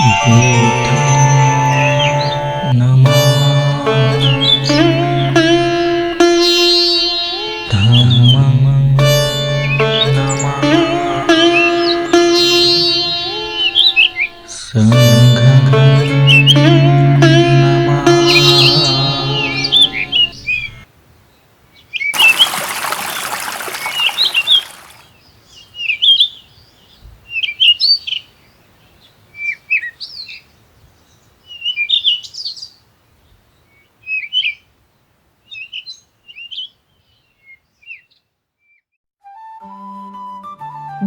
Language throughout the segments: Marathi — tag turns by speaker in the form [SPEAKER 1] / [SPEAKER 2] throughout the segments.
[SPEAKER 1] बुद्धं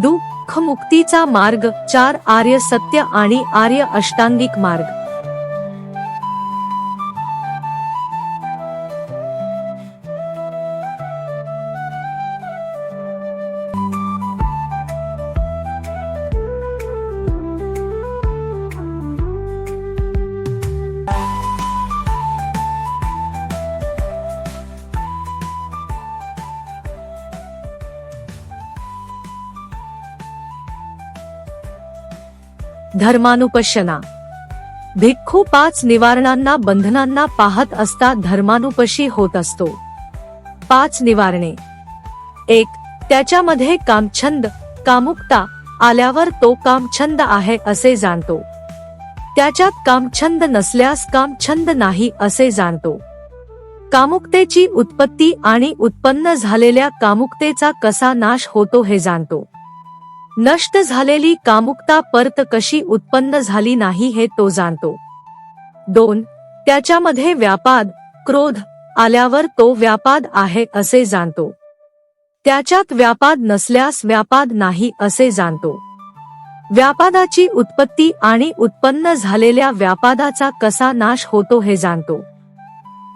[SPEAKER 2] दुःख मुक्तीचा मार्ग चार आर्य सत्य आणि आर्य अष्टांगिक मार्ग. धर्मानुपशना. भिक्खू पाच निवारणांना बंधनांना पाहत असता धर्मानुपशी होत असतो. पाच निवारणे. एक त्याच्यामध्ये कामछंद कामुकता आल्यावर तो कामछंद आहे असे जाणतो. त्याच्यात कामछंद नसल्यास कामछंद नाही असे जाणतो. कामुकतेची उत्पत्ती आणि उत्पन्न झालेल्या कामुकतेचा कसा नाश होतो हे जाणतो. नष्ट झालेली कामुकता परत कशी उत्पन्न झाली नाही हे तो जाणतो. दोन त्याच्यामध्ये व्यापाद क्रोध आल्यावर तो व्यापाद आहे असे जाणतो. त्याच्यात व्यापाद नसल्यास व्यापाद नाही असे जाणतो. व्यापादाची उत्पत्ती आणि उत्पन्न झालेल्या व्यापादाचा कसा नाश होतो हे जाणतो.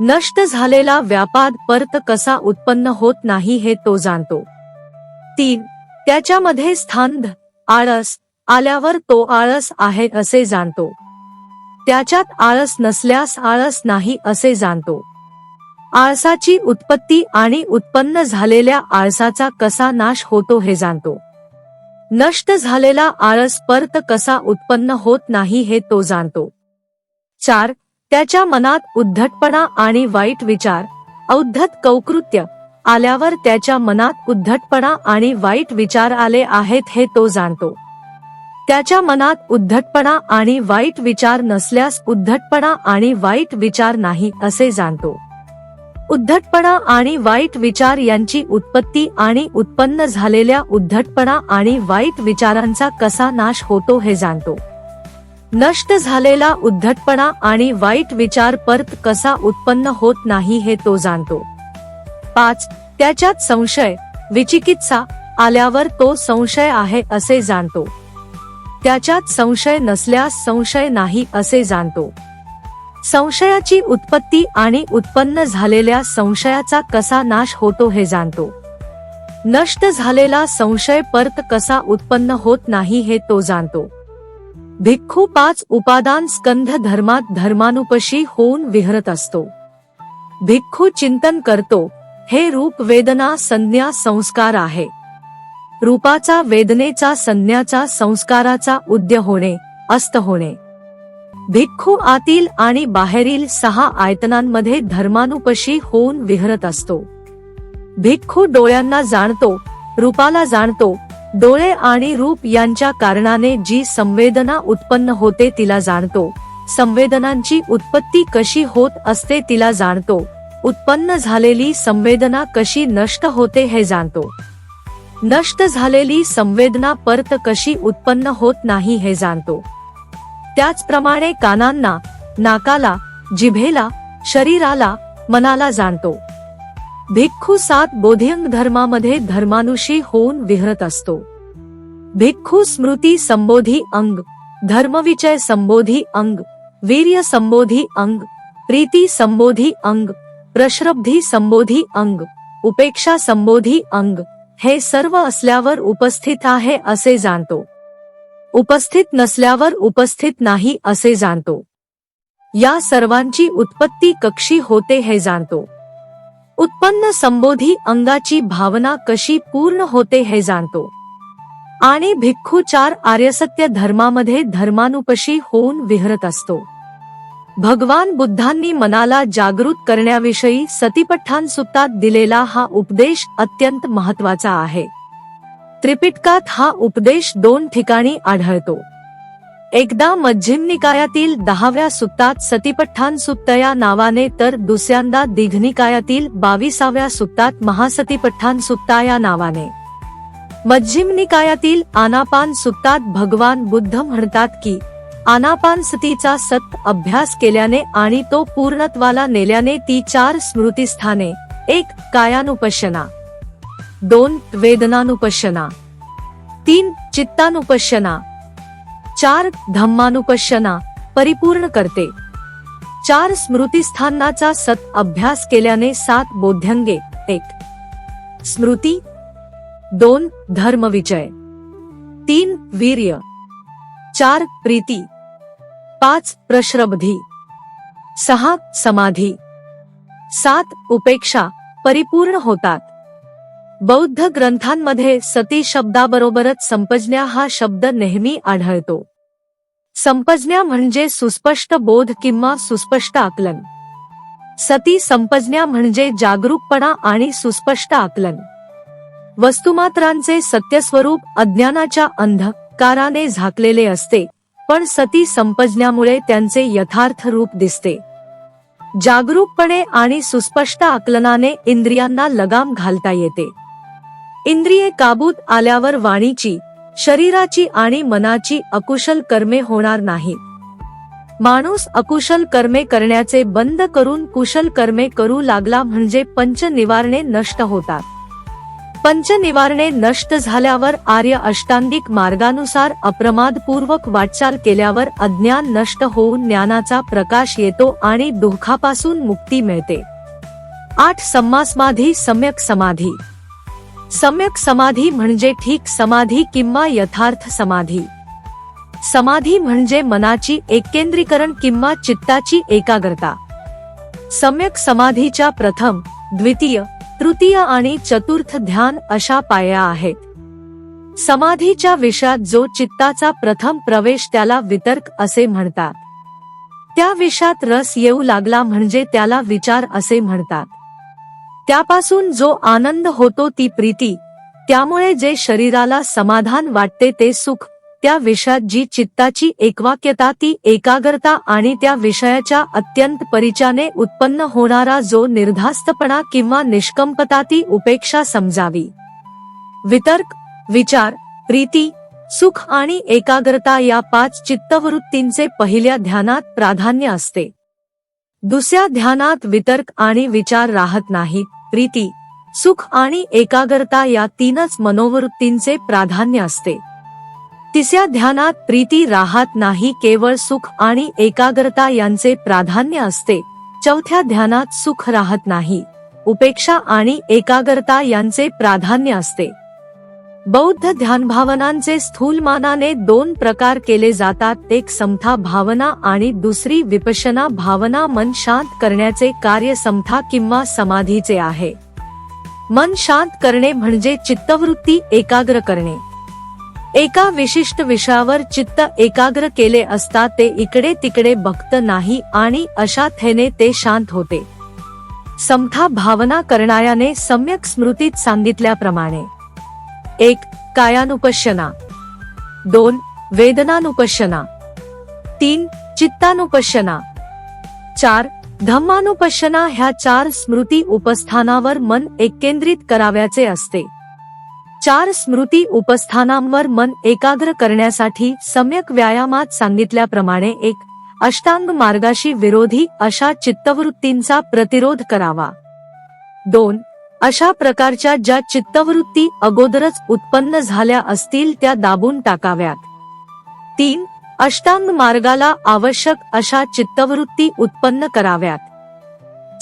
[SPEAKER 2] नष्ट झालेला व्यापाद परत कसा उत्पन्न होत नाही हे तो जाणतो. तीन त्याच्यामध्ये स्थान आळस आल्यावर तो आळस आहे असे जाणतो. त्याच्यात आळस नसल्यास आळस नाही असे जाणतो. आळसाची उत्पत्ती आणि उत्पन्न झालेल्या आळसाचा कसा नाश होतो हे जाणतो. नष्ट झालेला आळस परत कसा उत्पन्न होत नाही हे तो जाणतो. चार त्याच्या मनात उद्धटपणा आणि वाईट विचार औद्धत कौकृत्य आल्यावर त्याच्या मनात उद्धटपणा आणि वाईट विचार आले आहेत हे तो जाणतो. त्याच्या मनात उद्धटपणा आणि वाईट विचार नसल्यास उद्धटपणा आणि वाईट विचार नाही असे जाणतो. उद्धटपणा आणि वाईट विचार यांची उत्पत्ती आणि उत्पन्न झालेल्या उद्धटपणा आणि वाईट विचारांचा कसा नाश होतो हे जाणतो. नष्ट झालेला उद्धटपणा आणि वाईट विचार परत कसा उत्पन्न होत नाही हे तो जाणतो. पाच त्याच्यात संशय विचिकित्सा आल्यावर तो संशय आहे असे जाणतो. त्याच्यात संशय नसल्यास संशय नाही असे जाणतो. संशयाची उत्पत्ती आणि उत्पन्न झालेल्या संशयाचा कसा नाश होतो हे जाणतो. नष्ट झालेला संशय परत कसा उत्पन्न होत नाही हे तो जाणतो. भिक्खू पाच उपादान स्कंध धर्मात धर्मानुपशी होऊन विहरत असतो. भिक्खू चिंतन करतो हे रूप वेदना संज्ञा संस्कार आहे. रूपाचा वेदनेचा संज्ञाचा संस्काराचा उद्य होणे अस्त होणे. भिक्खू आतील आणि बाहेरील सहा आयतनांमध्ये धर्मानुपशी होऊन विहरत असतो. भिक्खू डोळ्यांना जाणतो रूपाला जाणतो डोळे आणि रूप यांच्या कारणाने जी संवेदना उत्पन्न होते तिला जाणतो संवेदनांची उत्पत्ती कशी होत असते तिला जाणतो उत्पन्न झालेली संवेदना कशी नष्ट होते हे जाणतो. नष्ट झालेली संवेदना परत कशी उत्पन्न होत नाही हे जाणतो. त्याचप्रमाणे कानांना नाकाला जिभेला शरीराला मनाला जाणतो. भिक्खू सात बोधिंग धर्मामध्ये धर्मानुषी होऊन विहरत असतो. भिक्खू स्मृती संबोधी अंग धर्मविचय संबोधी अंग वीर्य संबोधी अंग प्रीती संबोधी अंग प्रश्रब्धी संबोधी अंग उपेक्षा संबोधी अंग हे सर्व असल्यावर उपस्थित आहे असे जाणतो. उपस्थित नसल्यावर उपस्थित नाही असे जाणतो. या सर्वांची उत्पत्ती कक्षी होते हे जाणतो. उत्पन्न संबोधी अंगाची भावना कशी पूर्ण होते हे जाणतो. आणि भिक्खू चार आर्यसत्य धर्मामध्ये धर्मानुपशी होऊन विहरत असतो. भगवान बुद्धांनी मनाला जागृत करण्याविषयी सतीपठ्ठान सुत्तात दिलेला हा उपदेश अत्यंत महत्त्वाचा आहे. त्रिपिटकात हा उपदेश दोन ठिकाणी आढळतो. एकदा मध्यम निकायातील दहाव्या सुत्तात सतीपठ्ठान सुत्त या नावाने तर दुसऱ्यांदा दिघनिकायातील बावीसाव्या सुत्तात महासतीपठ्ठान सुत्ता या नावाने. मध्यम निकायातील आनापान सुत्तात भगवान बुद्ध म्हणतात की आनापानसतीचा सत अभ्यास केल्याने आणि तो पूर्णत्वाला नेल्याने ती चार स्मृतीस्थाने. एक कायानुपशना. दोन वेदनानुपशना. तीन चित्तानुपशना. चार धम्मानुपशना परिपूर्ण करते चार स्मृतीस्थानाचा सत अभ्यास केल्याने सात बोध्यंगे. एक स्मृती. दोन धर्मविजय. तीन वीर्य. चार प्रीती. पाच प्रश्रबधी सहा समाधी. सात उपेक्षा परिपूर्ण होतात. बौद्ध ग्रंथांमध्ये सती शब्दाबरोबरच संपजन्या हा शब्द नेहमी आढळतो. संपजन्या म्हणजे सुस्पष्ट बोध किंवा सुस्पष्ट आकलन. सती संपज्ञा म्हणजे जागरूकपणा आणि सुस्पष्ट आकलन. वस्तुमात्रांचे सत्यस्वरूप अज्ञानाच्या अंधकाराने झाकलेले असते. पण सती संपजण्यामुळे त्यांचे यथार्थ रूप दिसते. जागरूकपणे आणि सुस्पष्ट आकलनाने इंद्रियांना लगाम घालता येते. इंद्रिये काबूत आल्यावर वाणीची शरीराची आणि मनाची अकुशल कर्मे होणार नाही माणूस अकुशल कर्मे करण्याचे बंद करून कुशल कर्मे करू लागला म्हणजे पंच निवारणे नष्ट होतात. पंचनिवारणे नष्ट झाल्यावर आर्य अष्टांगिक मार्गानुसार अप्रमादपूर्वक वाटचाल केल्यावर अज्ञान नष्ट होऊन ज्ञानाचा प्रकाश येतो आणि दुःखापासून मुक्ती मिळते. आठ समासमाधी सम्यक समाधी. सम्यक समाधी म्हणजे ठीक समाधी किंवा यथार्थ समाधी. समाधी म्हणजे मनाची एकेंद्रीकरण किंवा चित्ताची एकाग्रता. सम्यक समाधीच्या प्रथम द्वितीय तृतीय आणि चतुर्थ ध्यान अशा पाया आहेत. समाधीच्या विषयात जो चित्ताचा प्रथम प्रवेश त्याला वितर्क असे म्हणतात. त्या विषयात रस येऊ लागला म्हणजे त्याला विचार असे म्हणतात. त्यापासून जो आनंद होतो ती प्रीती त्यामुळे जे शरीराला समाधान वाटते ते सुख त्या विषयात जी चित्ताची एकवाक्यता ती एकाग्रता आणि त्या विषयाच्या अत्यंत परिचाने उत्पन्न होणारा जो निर्धास्तपणा किंवा निष्कंपता ती उपेक्षा समजावी. वितर्क विचार प्रीती सुख आणि एकाग्रता या पाच चित्तवृत्तींचे पहिल्या ध्यानात प्राधान्य असते. दुसऱ्या ध्यानात वितर्क आणि विचार राहत नाहीत प्रीती सुख आणि एकाग्रता या तीनच मनोवृत्तींचे प्राधान्य असते. तिसऱ्या ध्यानात प्रीती राहत नाही केवळ सुख आणि एकाग्रता यांचे प्राधान्य असते. चौथ्या ध्यानात सुख राहत नाही. उपेक्षा आणि एकाग्रता यांचे प्राधान्य असते. बौद्ध ध्यान भावनांचे स्थूलमानाने दोन प्रकार केले जातात एक समथा भावना आणि दुसरी विपशना भावना मन शांत करण्याचे कार्य समथा किंवा समाधीचे आहे. मन शांत करणे म्हणजे चित्तवृत्ती एकाग्र करणे. एका विशिष्ट विषयावर चित्त एकाग्र केले असता ते इकडे तिकडे बघत नाही आणि अशा थेने ते शांत होते. समथा भावना करणाऱ्याने सम्यक स्मृतीत सांगितल्याप्रमाणे. एक कायानुपशना दोन वेदनानुपशना तीन चित्तानुपशना चार धम्मानुपशना ह्या चार स्मृती उपस्थानावर मन एकेंद्रित कराव्याचे असते. चार स्मृती उपस्थानांवर मन एकाग्र करण्यासाठी सम्यक व्यायामात सांगितल्याप्रमाणे एक अष्टांग मार्गाशी विरोधी अशा चित्तवृत्तींचा प्रतिरोध करावा. दोन अशा प्रकारच्या ज्या चित्तवृत्ती अगोदरच उत्पन्न झाल्या असतील त्या दाबून टाकाव्यात. तीन अष्टांग मार्गाला आवश्यक अशा चित्तवृत्ती उत्पन्न कराव्यात.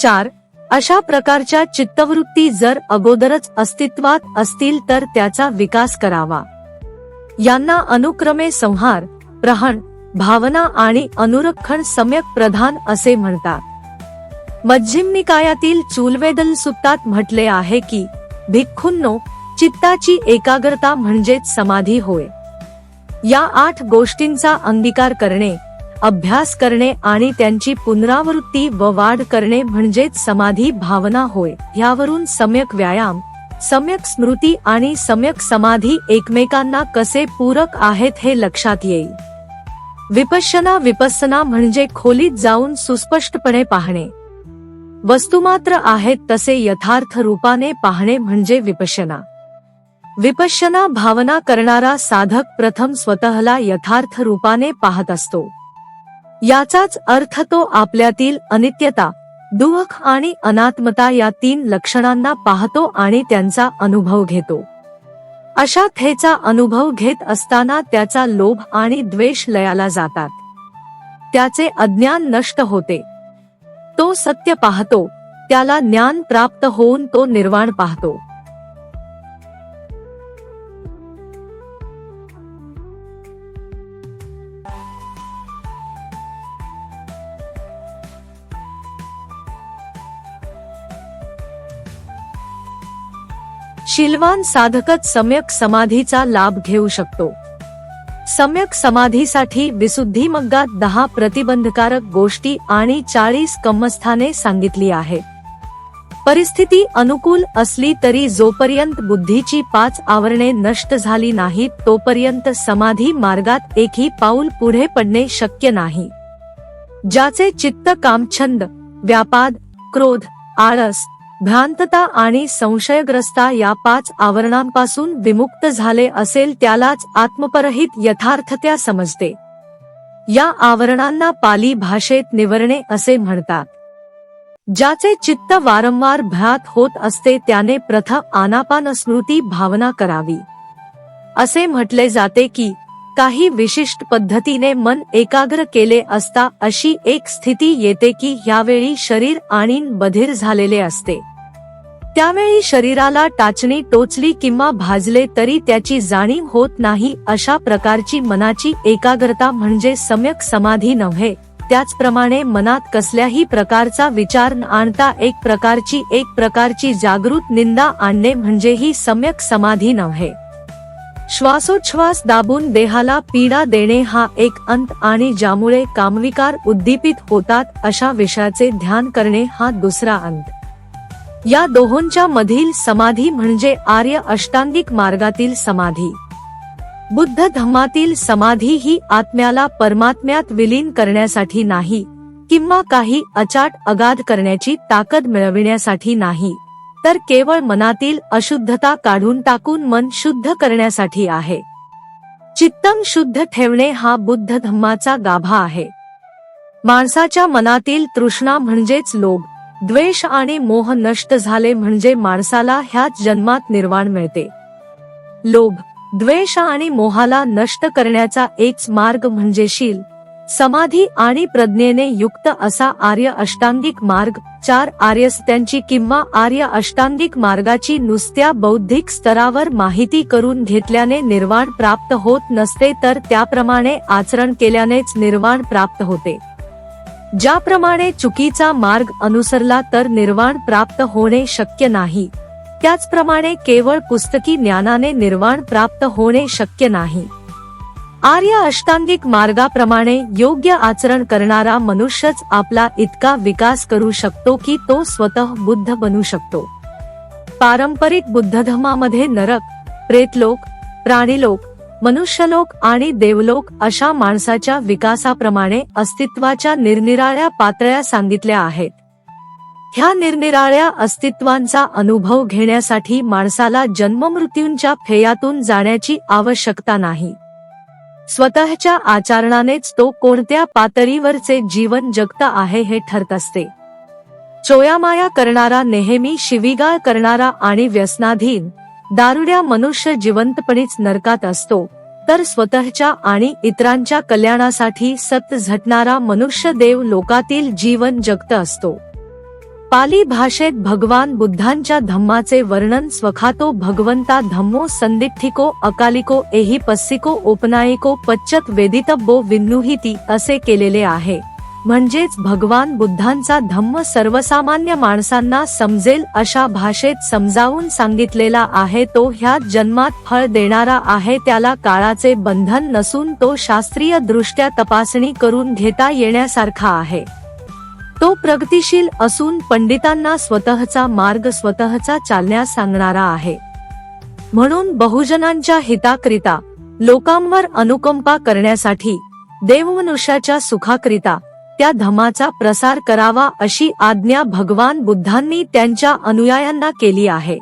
[SPEAKER 2] चार अशा प्रकारच्या चित्तवृत्ती जर अगोदरच अस्तित्वात असतील तर त्याचा विकास करावा. यांना अनुक्रमे संहार प्रहण भावना आणि अनुरक्षण सम्यक प्रधान असे म्हणतात. मध्यम निकायातील चूलवेदल सुत्तात म्हटले आहे की भिक्खुंनो चित्ताची एकाग्रता म्हणजेच समाधी होय. या आठ गोष्टींचा अंगीकार करणे अभ्यास करणे आणि त्यांची पुनरावृत्ती व वाढ करणे म्हणजेच समाधी भावना होय. यावरून सम्यक व्यायाम सम्यक स्मृती आणि सम्यक समाधी एकमेकांना कसे पूरक आहेत हे लक्षात येईल. विपश्यना विपसना म्हणजे खोलीत जाऊन सुस्पष्टपणे पाहणे. वस्तुमात्र आहेत तसे यथार्थ रूपाने पाहणे म्हणजे विपश्यना. विपश्यना भावना करणारा साधक प्रथम स्वतःला यथार्थ रूपाने पाहत असतो. याचाच अर्थ तो आपल्यातील अनित्यता दुःख आणि अनात्मता या तीन लक्षणांना पाहतो आणि त्यांचा अनुभव घेतो. अशा थेचा अनुभव घेत असताना त्याचा लोभ आणि द्वेष लयाला जातात. त्याचे अज्ञान नष्ट होते. तो सत्य पाहतो त्याला ज्ञान प्राप्त होऊन तो निर्वाण पाहतो. शिलवान साधकच सम्यक समाधीचा लाभ घेऊ शकतो. सम्यक समाधीसाठी विसुद्धीमग्गात दहा प्रतिबंधकारक गोष्टी आणि चाळीस कम्मस्थाने सांगितली आहे. परिस्थिती अनुकूल असली तरी जोपर्यंत बुद्धीची पाच आवरणे नष्ट झाली नाहीत तोपर्यंत समाधी मार्गात एकही पाऊल पुढे पडणे शक्य नाही. ज्याचे चित्त कामछंद व्यापाद क्रोध आळस भ्रांतता आणि संशयग्रस्ता या पाच आवरणांपासून विमुक्त झाले असेल त्यालाच आत्मपरहित यथार्थत्या समजते. या आवरणांना पाली भाषेत निवरणे असे म्हणतात. ज्याचे चित्त वारंवार भ्रात होत असते त्याने प्रथम आनापान स्मृती भावना करावी. असे म्हटले जाते की काही विशिष्ट पद्धतीने मन एकाग्र केले असता अशी एक स्थिती येते की यावेळी शरीर आणि बधीर झालेले असते. त्यावेळी शरीराला टाचणी टोचली किंवा भाजले तरी त्याची जाणीव होत नाही अशा प्रकारची मनाची एकाग्रता म्हणजे सम्यक समाधी नव्हे. त्याचप्रमाणे मनात कसल्याही प्रकारचा विचार न आणता एक प्रकारची एक प्रकारची जागृत निंदा आणणे म्हणजे ही सम्यक समाधी नव्हे. श्वासोच्छ्वास दाबून देहाला पीडा देणे हा एक अंत आणि ज्यामुळे कामविकार उद्दीपित होतात अशा विषयाचे ध्यान करणे हा दुसरा अंत. या दोहोंच्या मधील समाधी म्हणजे आर्य अष्टांगिक मार्गातील समाधी. बुद्ध धम्मातील समाधी ही आत्म्याला परमात्म्यात विलीन करण्यासाठी नाही किंवा काही अचाट अगाध करण्याची ताकद मिळविण्यासाठी नाही तर केवळ मनातील अशुद्धता काढून टाकून मन शुद्ध करण्यासाठी आहे. चित्तम शुद्ध ठेवणे हा बुद्ध धम्माचा गाभा आहे. माणसाच्या मनातील तृष्णा म्हणजेच लोभ. द्वेष आणि मोह नष्ट झाले म्हणजे माणसाला ह्याच जन्मात निर्वाण मिळते. लोभ द्वेष आणि मोहाला नष्ट करण्याचा एकच मार्ग म्हणजे शील समाधी आणि प्रज्ञेने युक्त असा आर्य अष्टांगिक मार्ग चार आर्यस्त्यांची किंवा आर्य अष्टांगिक मार्गाची नुसत्या बौद्धिक स्तरावर माहिती करून घेतल्याने निर्वाण प्राप्त होत नसते तर त्याप्रमाणे आचरण केल्यानेच निर्वाण प्राप्त होते. ज्याप्रमाणे चुकीचा मार्ग अनुसरला तर निर्वाण प्राप्त होणे शक्य नाही. त्याचप्रमाणे केवळ पुस्तकी ज्ञानाने निर्वाण प्राप्त होणे शक्य नाही. आर्य अष्टांगिक मार्गाप्रमाणे योग्य आचरण करणारा मनुष्यच आपला इतका विकास करू शकतो की तो स्वतः बुद्ध बनू शकतो. पारंपरिक बुद्ध धर्मामध्ये नरक प्रेतलोक प्राणीलोक मनुष्यलोक आणि देवलोक अशा माणसाच्या विकासाप्रमाणे अस्तित्वाच्या निरनिराळ्या पातळ्या सांगितल्या आहेत. ह्या निरनिराळ्या अस्तित्वांचा अनुभव घेण्यासाठी माणसाला जन्ममृत्यूंच्या फेयातून जाण्याची आवश्यकता नाही. स्वतःच्या आचरणानेच तो कोणत्या पातळीवरचे जीवन जगत आहे हे ठरत असते. चोयामाया करणारा नेहमी शिवीगाळ करणारा आणि व्यसनाधीन दारुड्या मनुष्य जिवंतपणीच नरकात असतो तर स्वतःच्या आणि इतरांच्या कल्याणासाठी सत झटणारा मनुष्य देव लोकातील जीवन जगत असतो. पाली भाषेत भगवान बुद्धांच्या धम्माचे वर्णन स्वखातो भगवंता धम्मो संदिठ्ठिको अकालिको एही पस्सिको ओपनायिको पच्चत वेदितब्बो विन्नुहिती असे केलेले आहे. म्हणजेच भगवान बुद्धांचा धम्म सर्वसामान्य माणसांना समजेल अशा भाषेत समजावून सांगितलेला आहे तो ह्या जन्मात फळ देणारा आहे त्याला काळाचे बंधन नसून तो शास्त्रीय दृष्ट्या तपासणी करून घेता येण्यासारखा आहे. तो प्रगतिशील असून पंडितांना स्वतःचा मार्ग स्वतःचा चालण्यास सांगणारा आहे. म्हणून बहुजनांच्या हिताकरिता लोकांवर अनुकंपा करण्यासाठी देवमनुष्याच्या सुखाकरिता त्या धमाचा प्रसार करावा अशी आज्ञा भगवान बुद्धांनी त्यांच्या अनुयायांना केली आहे.